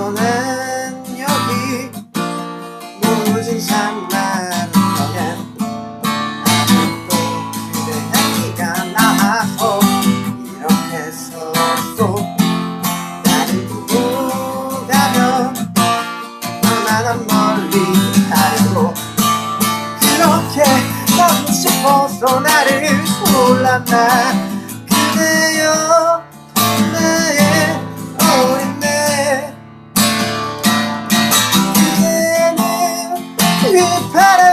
너는 여기 무진 산만을 떠난 아직도 그대 향기가 나서 이렇게 서서 나를 두고 가면 얼마나 멀리 가요 그렇게 가고 싶어서 나를 골랐나? 그대여 나의 Harry Potter.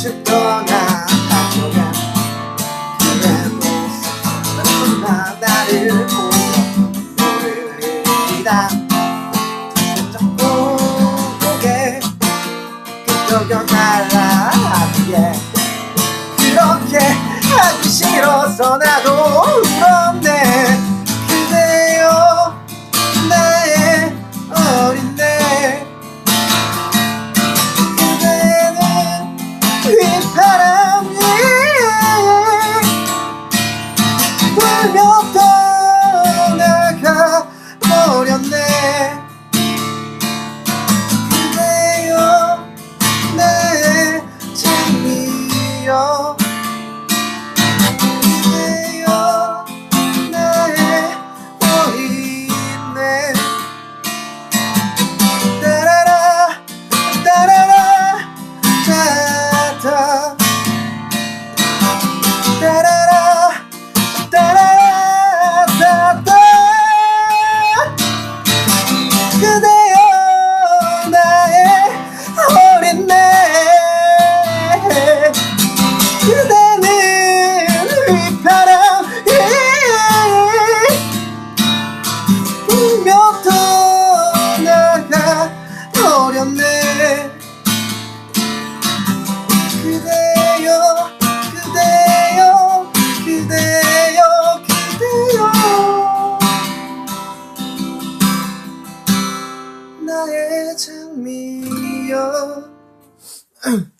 멈칫 떠나 가져가 그의 모습 나 나를 보며 노래를 일으키다 그렇게 하기 싫어서 나도 yo. 그대여 그대여 그대여 그대여. 나의 장미여.